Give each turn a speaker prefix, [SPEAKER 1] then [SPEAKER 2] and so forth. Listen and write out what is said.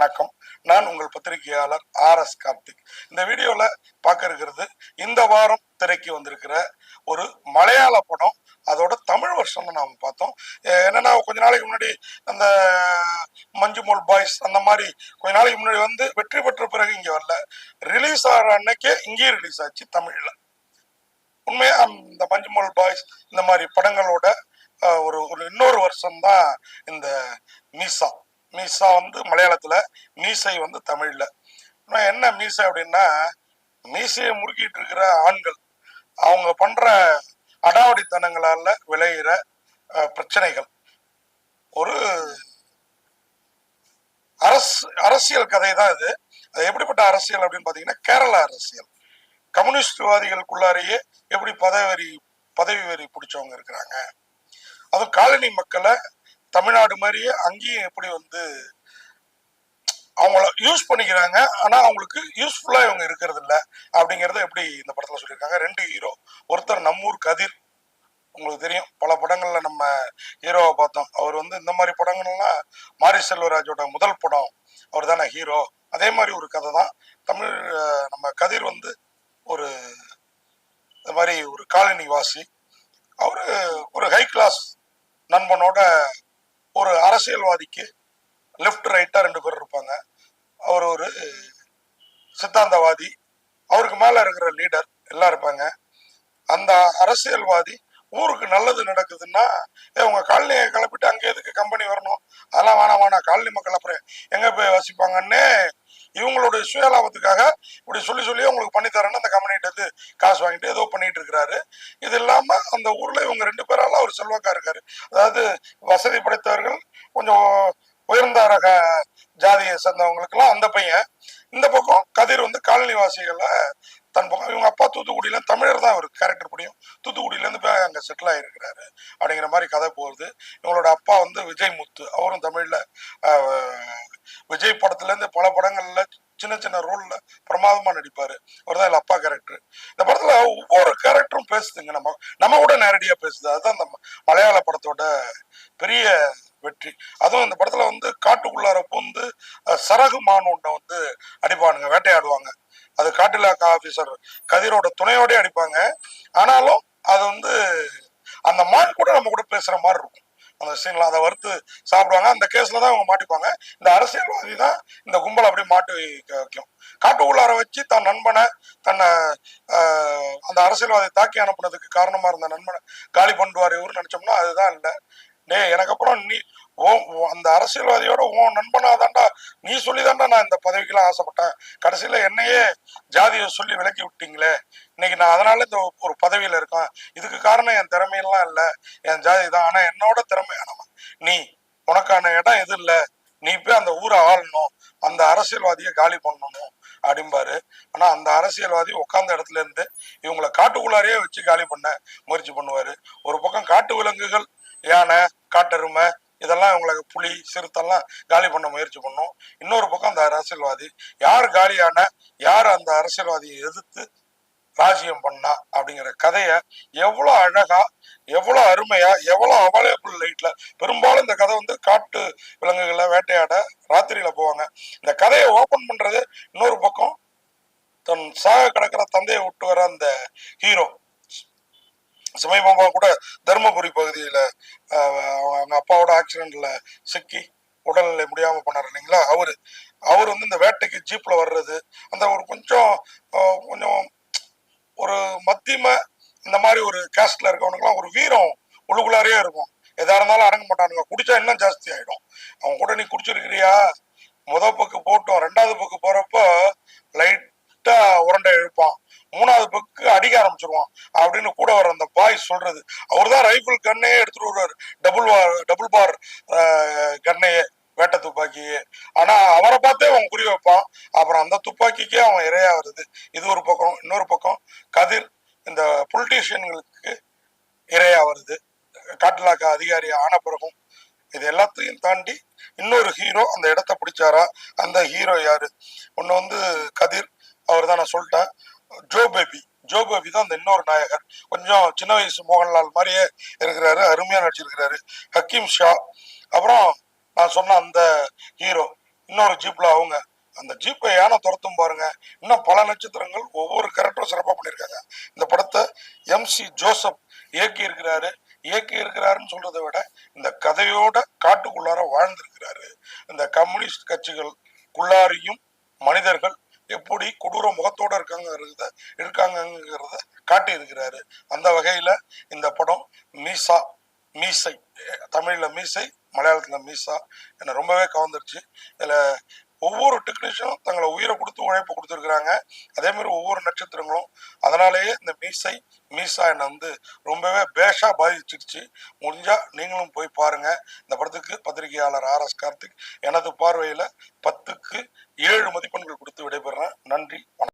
[SPEAKER 1] வணக்கம். நான் உங்கள் பத்திரிகையாளர் ஆர் எஸ் கார்த்திக். இந்த வீடியோல பார்க்க இருக்கிறது இந்த வாரம் திரைக்கு வந்திருக்கிற ஒரு மலையாள படம். அதோட தமிழ் வருஷம் நாம் பார்த்தோம். என்னன்னா கொஞ்ச நாளைக்கு முன்னாடி அந்த மஞ்சுமோல் பாய்ஸ் அந்த மாதிரி கொஞ்ச நாளைக்கு முன்னாடி வந்து வெற்றி பெற்ற பிறகு இங்க வரல. ரிலீஸ் ஆகிற அன்னைக்கே இங்கேயே ரிலீஸ் ஆச்சு தமிழ்ல. உண்மையா இந்த மஞ்சுமோல் பாய்ஸ் இந்த மாதிரி படங்களோட ஒரு ஒரு இன்னொரு வருஷம் தான் இந்த மீசா. மீசா வந்து மலையாளத்துல மீசை வந்து தமிழ்ல. என்ன மீசை அப்படின்னா மீசையை முறுக்கிட்டு இருக்கிற ஆண்கள் அவங்க பண்ற அடாவடித்தனங்களால விளையிற அஹ், பிரச்சனைகள். ஒரு அரசு அரசியல் கதை தான் இது. அது எப்படிப்பட்ட அரசியல் அப்படின்னு பாத்தீங்கன்னா கேரளா அரசியல். கம்யூனிஸ்ட்வாதிகளுக்குள்ளாரையே எப்படி பதவி வரி பதவி வரி பிடிச்சவங்க இருக்கிறாங்க. அதுவும் காலனி மக்களை தமிழ்நாடு மாதிரியே அங்கேயும் எப்படி வந்து அவங்கள யூஸ் பண்ணிக்கிறாங்க. ஆனால் அவங்களுக்கு யூஸ்ஃபுல்லாக இவங்க இருக்கிறது இல்லை. அப்படிங்கிறத எப்படி இந்த படத்தில் சொல்லியிருக்காங்க. ரெண்டு ஹீரோ ஒருத்தர் நம்மூர் கதிர். உங்களுக்கு தெரியும். பல படங்களில் நம்ம ஹீரோவை பார்த்தோம். அவர் வந்து இந்த மாதிரி படங்கள்லாம் மாரி செல்வராஜோட முதல் படம். அவர் தானே ஹீரோ அதே மாதிரி ஒரு கதை தான். தமிழ் நம்ம கதிர் வந்து ஒரு இந்த மாதிரி ஒரு காலனி வாசி அவர் ஒரு ஹை கிளாஸ் நண்பனோட அரசியல்வாதிக்கு லெஃப்ட் ரைட்டா ரெண்டு பேர் இருப்பாங்க. அவர் ஒரு சித்தாந்தவாதி. அவருக்கு மேல இருக்கிற லீடர் எல்லாம் இருப்பாங்க. அந்த அரசியல்வாதி ஊருக்கு நல்லது நடக்குதுன்னா உங்கள் காலனியை கிளப்பிட்டு அங்கே எதுக்கு கம்பெனி வரணும்? அதெல்லாம் வேணாம் வேணாம். காலனி மக்கள் அப்புறம் எங்கே போய் வசிப்பாங்கன்னு இவங்களுடைய சுயலாபத்துக்காக இப்படி சொல்லி சொல்லி உங்களுக்கு பண்ணித்தரேன்னு அந்த கம்பெனிகிட்ட காசு வாங்கிட்டு ஏதோ பண்ணிட்டு இருக்கிறாரு. இது இல்லாமல் அந்த ஊரில் இவங்க ரெண்டு பேரால அவர் செல்வாக்கா இருக்காரு. அதாவது வசதி படைத்தவர்கள் கொஞ்சம் உயர்ந்த ரக ஜாதியை சேர்ந்தவங்களுக்கெல்லாம் அந்த பையன். இந்த பக்கம் கதிர் வந்து காலனி வாசிகளை தன் பக்கம் இவங்க அப்பா தூத்துக்குடியில தமிழர் தான் அவர் கேரக்டர் புரியும் தூத்துக்குடியிலேருந்து போய் அங்கே செட்டில் ஆகிருக்கிறாரு அப்படிங்கிற மாதிரி கதை போகுது. இவங்களோட அப்பா வந்து விஜய் முத்து அவரும் தமிழில் விஜய் படத்துலேருந்து பல படங்களில் சின்ன சின்ன ரோலில் பிரமாதமாக நடிப்பார். அவர் தான் இல்ல அப்பா கேரக்டர் இந்த படத்தில் ஒவ்வொரு கேரக்டரும் பேசுதுங்க. நம்ம நம்ம கூட நேரடியாக பேசுது. அதுதான் இந்த மலையாள படத்தோட பெரிய வெற்றி. அதுவும் இந்த படத்துல வந்து காட்டுக்குள்ளார பூந்து சரகு மான் ஒன்றை வந்து அடிப்பானுங்க வேட்டையாடுவாங்க. அது காட்டிலாக்கா ஆபீசர் கதிரோட துணையோடய அடிப்பாங்க. ஆனாலும் அது வந்து அந்த மான் கூட நம்ம கூட பேசுற மாதிரி இருக்கும். அந்த சீன்ல அதை வறுத்து சாப்பிடுவாங்க. அந்த கேஸ்ல தான் அவங்க மாட்டிப்பாங்க. இந்த அரசியல்வாதி தான் இந்த கும்பலை அப்படியே மாட்டி வைக்கும். வைக்கும் உள்ளார வச்சு தன் நண்பனை தன்னை அந்த அரசியல்வாதி தாக்கி அனுப்புனதுக்கு காரணமா இருந்த நண்பனை காலி பண்ணுவார் இவரு நினைச்சோம்னா அதுதான் இல்லை. டேய் எனக்கு அப்புறம் நீ ஓ அந்த அரசியல்வாதியோட உன் நண்பனா தாண்டா நீ சொல்லி தாண்டா நான் இந்த பதவிக்கெல்லாம் ஆசைப்பட்டேன். கடைசியில என்னையே ஜாதியை சொல்லி விலக்கி விட்டீங்களே. இன்னைக்கு நான் அதனால இந்த ஒரு பதவியில இருக்கேன். இதுக்கு காரணம் என் திறமையெல்லாம் இல்லை. என் ஜாதி தான். ஆனா என்னோட திறமையானவன். நீ உனக்கான இடம் எது இல்லை? நீ போய் அந்த ஊரை ஆளணும். அந்த அரசியல்வாதியை காலி பண்ணணும் அப்படிம்பாரு. ஆனா அந்த அரசியல்வாதி உட்கார்ந்த இடத்துல இருந்து இவங்களை காட்டுக்குள்ளாரையே வச்சு காலி பண்ண முயற்சி பண்ணுவாரு. ஒரு பக்கம் காட்டு விலங்குகள் யானை காட்டெருமை இதெல்லாம் இவங்களுக்கு புலி சிறுத்தெல்லாம் காலி பண்ண முயற்சி பண்ணும். இன்னொரு பக்கம் அந்த அரசியல்வாதி யார் காலியான யார் அந்த அரசியல்வாதியை எதிர்த்து ராஜ்யம் பண்ணா அப்படிங்கிற கதையை எவ்வளோ அழகா எவ்வளோ அருமையா எவ்வளோ அவைலபிள் லைட்ல பெரும்பாலும் இந்த கதை வந்து காட்டு விலங்குகளை வேட்டையாட ராத்திரியில போவாங்க. இந்த கதையை ஓபன் பண்றது இன்னொரு பக்கம் தன் சாக கிடக்கிற தந்தையை விட்டு வர அந்த ஹீரோ சமீபமாக கூட தருமபுரி பகுதியில் அவங்க அப்பாவோட ஆக்சிடென்ட்ல சிக்கி உடல்நிலை முடியாம பண்ணாரு இல்லைங்களா? அவரு. அவர் வந்து இந்த வேட்டைக்கு ஜீப்ல வர்றது அந்த ஒரு கொஞ்சம் கொஞ்சம் ஒரு மத்தியம இந்த மாதிரி ஒரு கேஸ்ட்ல இருக்கவனுக்குலாம் ஒரு வீரம் உள்ளுக்குள்ளாரே இருக்கும். எதா இருந்தாலும் அடங்க மாட்டானுங்க. குடிச்சா இன்னும் ஜாஸ்தி ஆயிடும். அவன் கூட நீ குடிச்சிருக்கிறியா? முத பக்கு போட்டோம். ரெண்டாவது பக்கு போறப்போ லைட்டா உருண்டை இழுப்பான். மூணாவது பக்கு அடிக்க ஆரம்பிச்சிருவான். அப்படின்னு கூட வர அந்த பாய் சொல்றது. அவர் தான் ரைஃபிள் கண்ணையே எடுத்துட்டு வருவார். டபுள் வார் டபுள் பார் கண்ணையே வேட்டை துப்பாக்கியே. ஆனா அவரை பார்த்தே அவன் குறி வைப்பான். அப்புறம் அந்த துப்பாக்கிக்கே அவன் இரையா வருது இது ஒரு பக்கம் இன்னொரு பக்கம் கதிர் இந்த பொலிட்டீஷியன்களுக்கு இரையா வருது காட்டுலாக்க அதிகாரி ஆன பிறகும் இது எல்லாத்தையும் தாண்டி இன்னொரு ஹீரோ அந்த இடத்த பிடிச்சாரா? அந்த ஹீரோ யாரு? ஒன்று வந்து கதிர். அவர் தான் நான் சொல்லிட்டேன். Joe baby. ஜோ பேபி தான் அந்த இன்னொரு நாயகர். கொஞ்சம் சின்ன வயசு மோகன்லால் மாதிரியே இருக்கிறாரு. அருமையாக நடிச்சிருக்கிறாரு. ஹக்கீம் ஷா. அப்புறம் நான் சொன்ன அந்த ஹீரோ இன்னொரு ஜீப்ல அவங்க. அந்த ஜீப்பை யானை துரத்தும் பாருங்க. இன்னும் பல நட்சத்திரங்கள் ஒவ்வொரு கேரக்டரும் சிறப்பாக பண்ணியிருக்காங்க. இந்த படத்தை எம்சி ஜோசப் இயக்கி இருக்கிறாரு இயக்கி இருக்கிறாருன்னு சொல்றதை விட இந்த கதையோட காட்டுக்குள்ளார வாழ்ந்திருக்கிறாரு. இந்த கம்யூனிஸ்ட் கட்சிகளுக்குள்ளாரையும் மனிதர்கள் எப்படி கொடூர முகத்தோட இருக்காங்கிறத இருக்காங்கங்கிறத காட்டி இருக்கிறாரு அந்த வகையில இந்த படம் மீசா மீசை தமிழ்ல மீசை மலையாளத்துல மீசா என்னை ரொம்பவே கவர்ந்துருச்சு. இதுல ஒவ்வொரு டெக்னீஷியனும் தங்களை உயிரை கொடுத்து உழைப்பு கொடுத்துருக்குறாங்க. அதே மாதிரி ஒவ்வொரு நட்சத்திரங்களும் அதனாலேயே இந்த மீசை மீசா என்னை வந்து ரொம்பவே பேஷா பாதிச்சிருச்சு முடிஞ்சா நீங்களும் போய் பாருங்க. இந்த படத்துக்கு பத்திரிகையாளர் ஆர் எஸ் கார்த்திக் எனது பார்வையில பத்துக்கு ஏழு மதிப்பெண்கள் கொடுத்து விடைபெறேன். நன்றி வணக்கம்.